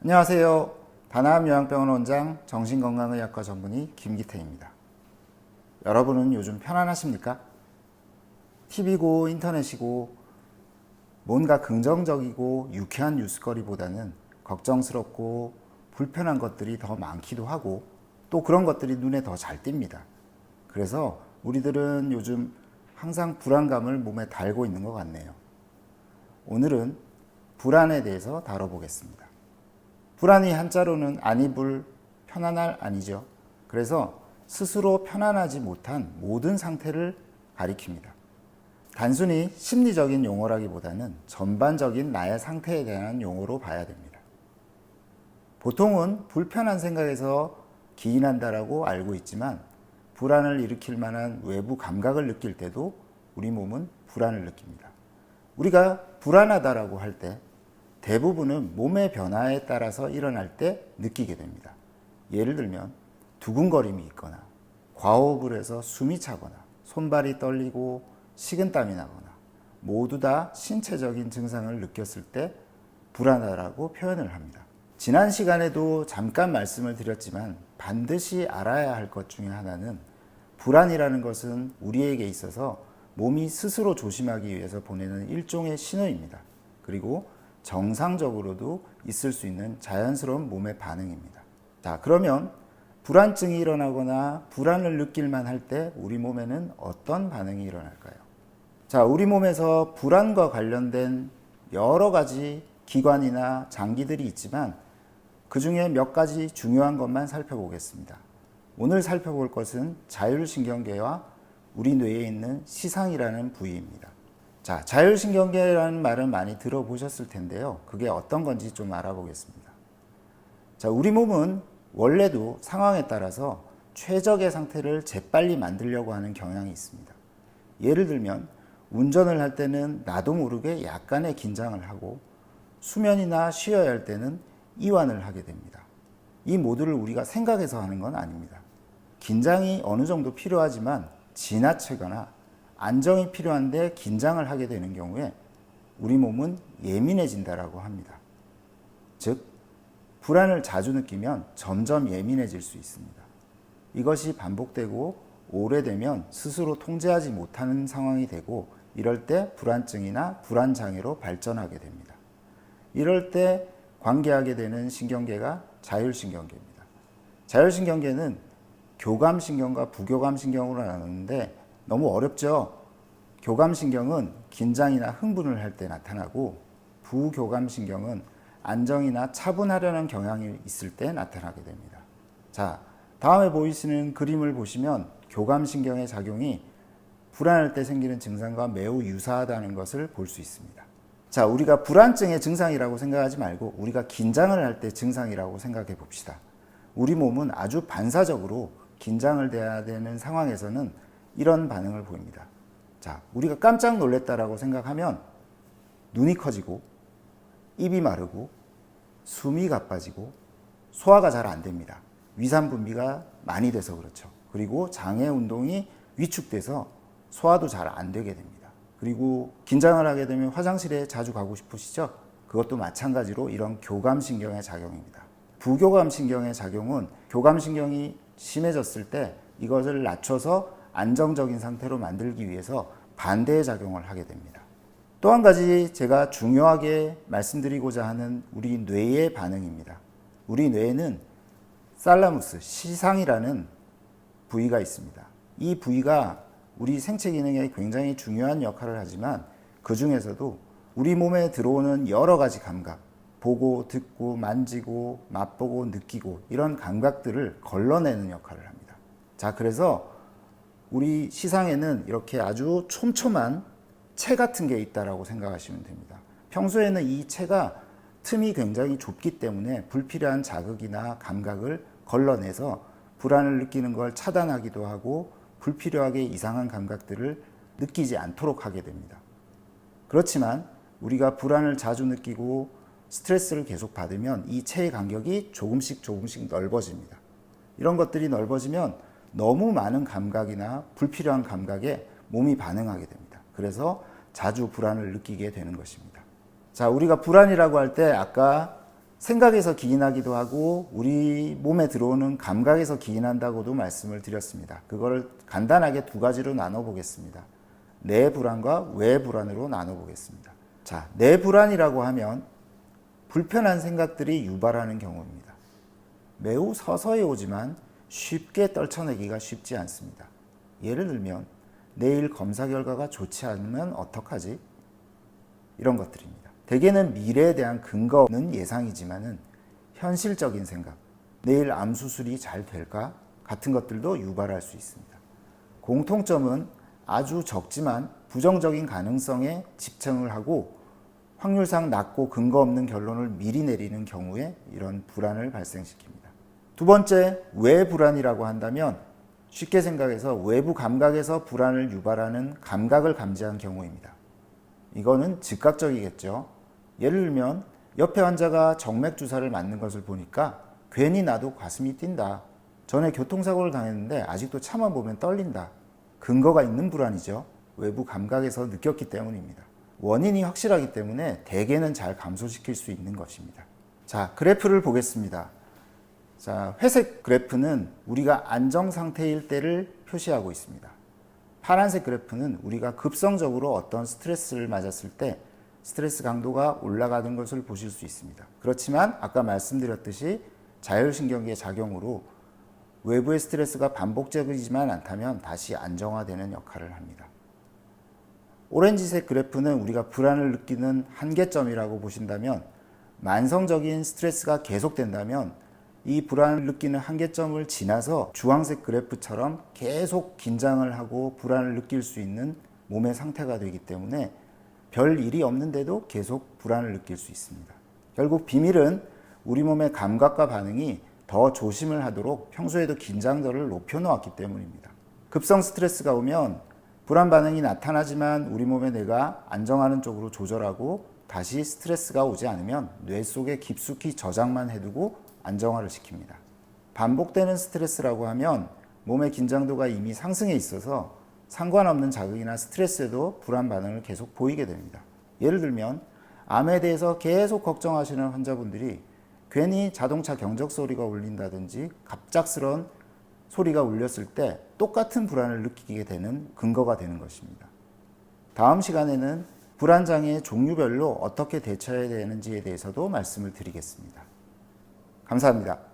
안녕하세요. 다나암 요양병원 원장 정신건강의학과 전문의 김기태입니다. 여러분은 요즘 편안하십니까? TV고 인터넷이고 뭔가 긍정적이고 유쾌한 뉴스거리보다는 걱정스럽고 불편한 것들이 더 많기도 하고 또 그런 것들이 눈에 더 잘 띕니다. 그래서 우리들은 요즘 항상 불안감을 몸에 달고 있는 것 같네요. 오늘은 불안에 대해서 다뤄보겠습니다. 불안이 한자로는 안이불 편안할 아니죠. 그래서 스스로 편안하지 못한 모든 상태를 가리킵니다. 단순히 심리적인 용어라기보다는 전반적인 나의 상태에 대한 용어로 봐야 됩니다. 보통은 불편한 생각에서 기인한다라고 알고 있지만 불안을 일으킬 만한 외부 감각을 느낄 때도 우리 몸은 불안을 느낍니다. 우리가 불안하다라고 할 때 대부분은 몸의 변화에 따라서 일어날 때 느끼게 됩니다. 예를 들면 두근거림이 있거나 과호흡을 해서 숨이 차거나 손발이 떨리고 식은땀이 나거나 모두 다 신체적인 증상을 느꼈을 때 불안하다고 표현을 합니다. 지난 시간에도 잠깐 말씀을 드렸지만 반드시 알아야 할 것 중에 하나는 불안이라는 것은 우리에게 있어서 몸이 스스로 조심하기 위해서 보내는 일종의 신호입니다. 그리고 정상적으로도 있을 수 있는 자연스러운 몸의 반응입니다. 자, 그러면 불안증이 일어나거나 불안을 느낄만 할 때 우리 몸에는 어떤 반응이 일어날까요? 자, 우리 몸에서 불안과 관련된 여러 가지 기관이나 장기들이 있지만 그 중에 몇 가지 중요한 것만 살펴보겠습니다. 오늘 살펴볼 것은 자율신경계와 우리 뇌에 있는 시상이라는 부위입니다. 자, 자율신경계라는 말은 많이 들어보셨을 텐데요. 그게 어떤 건지 좀 알아보겠습니다. 자, 우리 몸은 원래도 상황에 따라서 최적의 상태를 재빨리 만들려고 하는 경향이 있습니다. 예를 들면 운전을 할 때는 나도 모르게 약간의 긴장을 하고 수면이나 쉬어야 할 때는 이완을 하게 됩니다. 이 모두를 우리가 생각해서 하는 건 아닙니다. 긴장이 어느 정도 필요하지만 지나치거나 안정이 필요한데 긴장을 하게 되는 경우에 우리 몸은 예민해진다라고 합니다. 즉, 불안을 자주 느끼면 점점 예민해질 수 있습니다. 이것이 반복되고 오래되면 스스로 통제하지 못하는 상황이 되고 이럴 때 불안증이나 불안장애로 발전하게 됩니다. 이럴 때 관계하게 되는 신경계가 자율신경계입니다. 자율신경계는 교감신경과 부교감신경으로 나누는데 너무 어렵죠? 교감신경은 긴장이나 흥분을 할 때 나타나고 부교감신경은 안정이나 차분하려는 경향이 있을 때 나타나게 됩니다. 자, 다음에 보이시는 그림을 보시면 교감신경의 작용이 불안할 때 생기는 증상과 매우 유사하다는 것을 볼 수 있습니다. 자, 우리가 불안증의 증상이라고 생각하지 말고 우리가 긴장을 할 때 증상이라고 생각해 봅시다. 우리 몸은 아주 반사적으로 긴장을 돼야 되는 상황에서는 이런 반응을 보입니다. 자, 우리가 깜짝 놀랐다라고 생각하면 눈이 커지고 입이 마르고 숨이 가빠지고 소화가 잘 안 됩니다. 위산 분비가 많이 돼서 그렇죠. 그리고 장애 운동이 위축돼서 소화도 잘 안 되게 됩니다. 그리고 긴장을 하게 되면 화장실에 자주 가고 싶으시죠? 그것도 마찬가지로 이런 교감신경의 작용입니다. 부교감신경의 작용은 교감신경이 심해졌을 때 이것을 낮춰서 안정적인 상태로 만들기 위해서 반대의 작용을 하게 됩니다. 또 한 가지 제가 중요하게 말씀드리고자 하는 우리 뇌의 반응입니다. 우리 뇌에는 살라무스, 시상이라는 부위가 있습니다. 이 부위가 우리 생체 기능에 굉장히 중요한 역할을 하지만 그 중에서도 우리 몸에 들어오는 여러 가지 감각, 보고, 듣고, 만지고, 맛보고, 느끼고 이런 감각들을 걸러내는 역할을 합니다. 자, 그래서 우리 시상에는 이렇게 아주 촘촘한 채 같은 게 있다라고 생각하시면 됩니다. 평소에는 이 채가 틈이 굉장히 좁기 때문에 불필요한 자극이나 감각을 걸러내서 불안을 느끼는 걸 차단하기도 하고 불필요하게 이상한 감각들을 느끼지 않도록 하게 됩니다. 그렇지만 우리가 불안을 자주 느끼고 스트레스를 계속 받으면 이 체의 간격이 조금씩 조금씩 넓어집니다. 이런 것들이 넓어지면 너무 많은 감각이나 불필요한 감각에 몸이 반응하게 됩니다. 그래서 자주 불안을 느끼게 되는 것입니다. 자, 우리가 불안이라고 할 때 아까 생각에서 기인하기도 하고 우리 몸에 들어오는 감각에서 기인한다고도 말씀을 드렸습니다. 그걸 간단하게 두 가지로 나눠 보겠습니다. 내 불안과 외 불안으로 나눠 보겠습니다. 자, 내 불안이라고 하면 불편한 생각들이 유발하는 경우입니다. 매우 서서히 오지만 쉽게 떨쳐내기가 쉽지 않습니다. 예를 들면 내일 검사 결과가 좋지 않으면 어떡하지? 이런 것들입니다. 대개는 미래에 대한 근거 없는 예상이지만은 현실적인 생각, 내일 암 수술이 잘 될까? 같은 것들도 유발할 수 있습니다. 공통점은 아주 적지만 부정적인 가능성에 집착을 하고 확률상 낮고 근거 없는 결론을 미리 내리는 경우에 이런 불안을 발생시킵니다. 두 번째, 외 불안이라고 한다면 쉽게 생각해서 외부 감각에서 불안을 유발하는 감각을 감지한 경우입니다. 이거는 즉각적이겠죠. 예를 들면 옆에 환자가 정맥 주사를 맞는 것을 보니까 괜히 나도 가슴이 뛴다. 전에 교통사고를 당했는데 아직도 차만 보면 떨린다. 근거가 있는 불안이죠. 외부 감각에서 느꼈기 때문입니다. 원인이 확실하기 때문에 대개는 잘 감소시킬 수 있는 것입니다. 자, 그래프를 보겠습니다. 자, 회색 그래프는 우리가 안정 상태일 때를 표시하고 있습니다. 파란색 그래프는 우리가 급성적으로 어떤 스트레스를 맞았을 때 스트레스 강도가 올라가는 것을 보실 수 있습니다. 그렇지만 아까 말씀드렸듯이 자율신경계의 작용으로 외부의 스트레스가 반복적이지만 않다면 다시 안정화되는 역할을 합니다. 오렌지색 그래프는 우리가 불안을 느끼는 한계점이라고 보신다면 만성적인 스트레스가 계속된다면 이 불안을 느끼는 한계점을 지나서 주황색 그래프처럼 계속 긴장을 하고 불안을 느낄 수 있는 몸의 상태가 되기 때문에 별 일이 없는데도 계속 불안을 느낄 수 있습니다. 결국 비밀은 우리 몸의 감각과 반응이 더 조심을 하도록 평소에도 긴장도를 높여놓았기 때문입니다. 급성 스트레스가 오면 불안 반응이 나타나지만 우리 몸의 뇌가 안정하는 쪽으로 조절하고 다시 스트레스가 오지 않으면 뇌 속에 깊숙이 저장만 해두고 안정화를 시킵니다. 반복되는 스트레스라고 하면 몸의 긴장도가 이미 상승해 있어서 상관없는 자극이나 스트레스에도 불안 반응을 계속 보이게 됩니다. 예를 들면 암에 대해서 계속 걱정하시는 환자분들이 괜히 자동차 경적 소리가 울린다든지 갑작스런 소리가 울렸을 때 똑같은 불안을 느끼게 되는 근거가 되는 것입니다. 다음 시간에는 불안 장애의 종류별로 어떻게 대처해야 되는지에 대해서도 말씀을 드리겠습니다. 감사합니다.